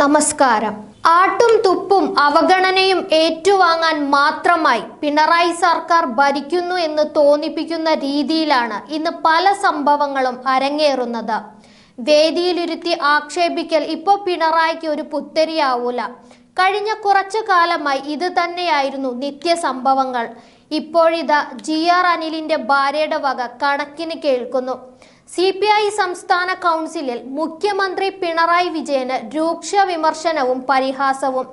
നമസ്കാരം. ആട്ടും തുപ്പും അവഗണനയും ഏറ്റുവാങ്ങാൻ മാത്രമായി പിണറായി സർക്കാർ ഭരിക്കുന്നു എന്ന് തോന്നിപ്പിക്കുന്ന രീതിയിലാണ് ഇന്ന് പല സംഭവങ്ങളും അരങ്ങേറുന്നത്. വേദിയിലിരുത്തി ആക്ഷേപിക്കൽ ഇപ്പോൾ പിണറായിക്ക് ഒരു പുത്തരിയാവൂല. കഴിഞ്ഞ കുറച്ചു കാലമായി ഇത് തന്നെയായിരുന്നു നിത്യ സംഭവങ്ങൾ ഇപ്പോഴിതാ ജി ആർ അനിലിന്റെ ഭാര്യയുടെ വക കണക്കിന് കേൾക്കുന്നു. സി പി ഐ സംസ്ഥാന കൗൺസിലിൽ മുഖ്യമന്ത്രി പിണറായി വിജയന് രൂക്ഷ വിമർശനവും പരിഹാസവും.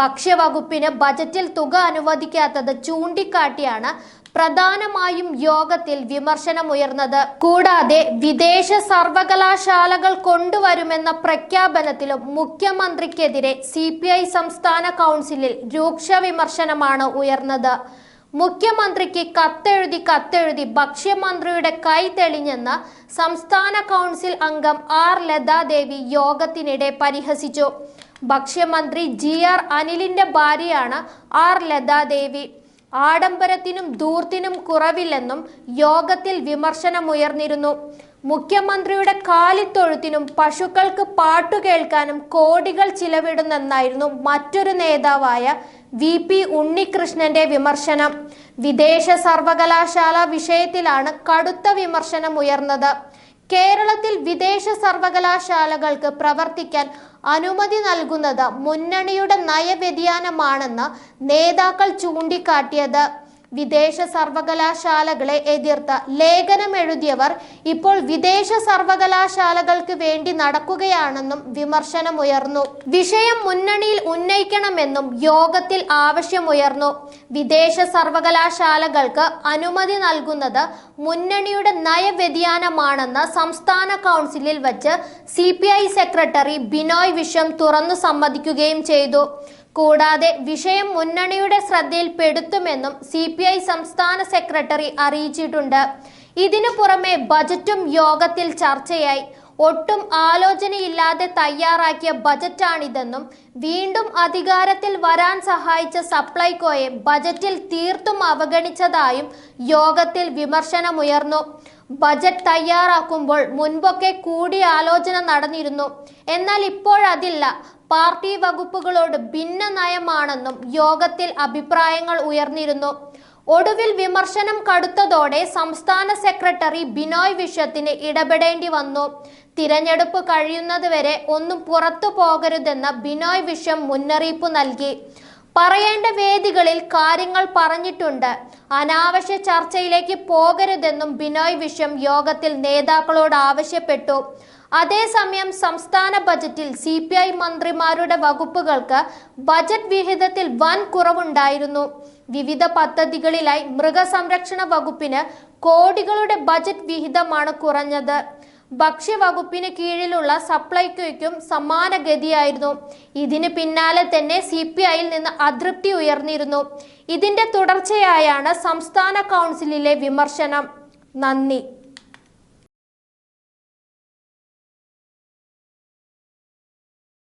ഭക്ഷ്യവകുപ്പിന് ബജറ്റിൽ തുക അനുവദിക്കാത്തത് ചൂണ്ടിക്കാട്ടിയാണ് പ്രധാനമായും യോഗത്തിൽ വിമർശനമുയർന്നത്. കൂടാതെ വിദേശ സർവകലാശാലകൾ കൊണ്ടുവരുമെന്ന പ്രഖ്യാപനത്തിലും മുഖ്യമന്ത്രിക്കെതിരെ സി സംസ്ഥാന കൗൺസിലിൽ രൂക്ഷ വിമർശനമാണ് ഉയർന്നത്. മുഖ്യമന്ത്രിക്ക് കത്തെഴുതി കത്തെഴുതി ഭക്ഷ്യമന്ത്രിയുടെ കൈ തെളിഞ്ഞെന്ന് സംസ്ഥാന കൗൺസിൽ അംഗം ആർ ലതാദേവി യോഗത്തിനിടെ പരിഹസിച്ചു. ഭക്ഷ്യമന്ത്രി ജി ആർ അനിലിന്റെ ഭാര്യയാണ് ആർ ലതാദേവി. ആഡംബരത്തിനും ധൂർത്തിനും കുറവില്ലെന്നും യോഗത്തിൽ വിമർശനമുയർന്നിരുന്നു. മുഖ്യമന്ത്രിയുടെ കാലിത്തൊഴുത്തിനും പശുക്കൾക്ക് പാട്ടു കേൾക്കാനും കോടികൾ ചിലവിടുന്നെന്നായിരുന്നു മറ്റൊരു നേതാവായ വി പി ഉണ്ണികൃഷ്ണന്റെ വിമർശനം. വിദേശ സർവകലാശാല വിഷയത്തിലാണ് കടുത്ത വിമർശനം ഉയർന്നത് കേരളത്തിൽ വിദേശ സർവകലാശാലകൾക്ക് പ്രവർത്തിക്കാൻ അനുമതി നൽകുന്നത് മുന്നണിയുടെ നയവ്യതിയാനമാണെന്ന് നേതാക്കൾ ചൂണ്ടിക്കാട്ടിയത്. വിദേശ സർവകലാശാലകളെ എതിർത്ത ലേഖനം എഴുതിയവർ ഇപ്പോൾ വിദേശ സർവകലാശാലകൾക്ക് വേണ്ടി നടക്കുകയാണെന്നും വിമർശനമുയർന്നു. വിഷയം മുന്നണിയിൽ ഉന്നയിക്കണമെന്നും യോഗത്തിൽ ആവശ്യമുയർന്നു. വിദേശ സർവകലാശാലകൾക്ക് അനുമതി നൽകുന്നത് മുന്നണിയുടെ നയവ്യതിയാനമാണെന്ന് സംസ്ഥാന കൗൺസിലിൽ വച്ച് സി സെക്രട്ടറി ബിനോയ് വിശ്വം തുറന്നു സമ്മതിക്കുകയും ചെയ്തു. കൂടാതെ വിഷയം മുന്നണിയുടെ ശ്രദ്ധയിൽപ്പെടുത്തുമെന്നും സി പി ഐ സംസ്ഥാന സെക്രട്ടറി അറിയിച്ചിട്ടുണ്ട്. ഇതിനു പുറമെ ബജറ്റും യോഗത്തിൽ ചർച്ചയായി. ഒട്ടും ആലോചനയില്ലാതെ തയ്യാറാക്കിയ ബജറ്റാണിതെന്നും വീണ്ടും അധികാരത്തിൽ വരാൻ സഹായിച്ച സപ്ലൈകോയെ ബജറ്റിൽ തീർത്തും അവഗണിച്ചതായും യോഗത്തിൽ വിമർശനമുയർന്നു. ബജറ്റ് തയ്യാറാക്കുമ്പോൾ മുൻപൊക്കെ കൂടിയാലോചന നടന്നിരുന്നു. എന്നാൽ ഇപ്പോഴതില്ല. പാർട്ടി വകുപ്പുകളോട് ഭിന്ന നയമാണെന്നും യോഗത്തിൽ അഭിപ്രായങ്ങൾ ഉയർന്നിരുന്നു. ഒടുവിൽ വിമർശനം കടുത്തതോടെ സംസ്ഥാന സെക്രട്ടറി ബിനോയ് വിശ്വത്തിന് ഇടപെടേണ്ടി വന്നു. തിരഞ്ഞെടുപ്പ് കഴിയുന്നതുവരെ ഒന്നും പുറത്തു പോകരുതെന്ന് ബിനോയ് വിശ്വം മുന്നറിയിപ്പ് നൽകി. പറയേണ്ട വേദികളിൽ കാര്യങ്ങൾ പറഞ്ഞിട്ടുണ്ട്. അനാവശ്യ ചർച്ചയിലേക്ക് പോകരുതെന്നും ബിനോയ് വിശ്വം യോഗത്തിൽ നേതാക്കളോട് ആവശ്യപ്പെട്ടു. അതേസമയം സംസ്ഥാന ബജറ്റിൽ സി പി ഐ മന്ത്രിമാരുടെ വകുപ്പുകൾക്ക് ബജറ്റ് വിഹിതത്തിൽ വൻ കുറവുണ്ടായിരുന്നു. വിവിധ പദ്ധതികളിലായി മൃഗസംരക്ഷണ വകുപ്പിന് കോടികളുടെ ബജറ്റ് വിഹിതമാണ് കുറഞ്ഞത്. ഭക്ഷ്യവകുപ്പിന് കീഴിലുള്ള സപ്ലൈകോയ്ക്കും സമാന ഗതിയായിരുന്നു. ഇതിന് പിന്നാലെ തന്നെ സി പി ഐയിൽ നിന്ന് അതൃപ്തി ഉയർന്നിരുന്നു. ഇതിന്റെ തുടർച്ചയായാണ് സംസ്ഥാന കൗൺസിലിലെ വിമർശനം. നന്ദി.